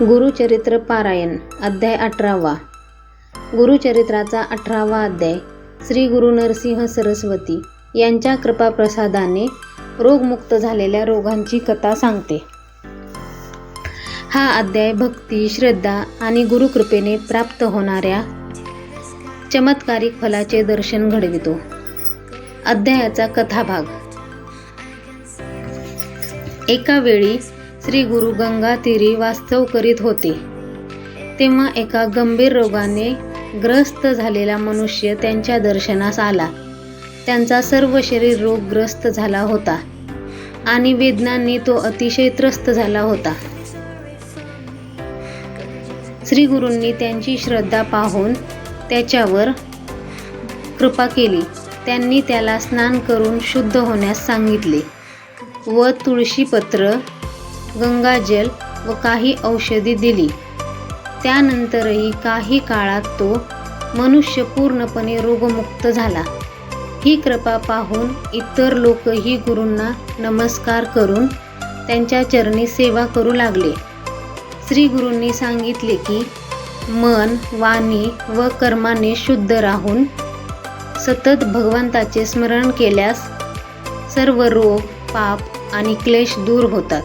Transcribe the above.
गुरुचरित्र पारायण अध्याय अठरावा. गुरुचरित्राचा अठरावा अध्याय श्री गुरु नरसिंह सरस्वती यांच्या कृपाप्रसादाने रोगमुक्त झालेल्या रोगांची कथा सांगते. हा अध्याय भक्ती श्रद्धा आणि गुरुकृपेने प्राप्त होणाऱ्या चमत्कारिक फलाचे दर्शन घडवितो. अध्यायाचा कथाभाग. एका वेळी श्री गुरु गंगातीरी वास्तव करीत होते. तेव्हा एका गंभीर रोगाने ग्रस्त झालेला मनुष्य त्यांच्या दर्शनास आला. त्यांचा सर्व शरीर रोगग्रस्त झाला होता आणि वेदनांनी तो अतिशय त्रस्त झाला होता. श्री गुरूंनी त्यांची श्रद्धा पाहून त्याच्यावर कृपा केली. त्यांनी त्याला स्नान करून शुद्ध होण्यास सांगितले व तुळशीपत्र गंगाजल व काही औषधी दिली. त्यानंतरही काही काळात तो मनुष्य पूर्णपणे रोगमुक्त झाला. ही कृपा पाहून इतर लोकही गुरूंना नमस्कार करून त्यांच्या चरणी सेवा करू लागले. श्री गुरूंनी सांगितले की मन वाणी व कर्माने शुद्ध राहून सतत भगवंताचे स्मरण केल्यास सर्व रोग पाप आणि क्लेश दूर होतात.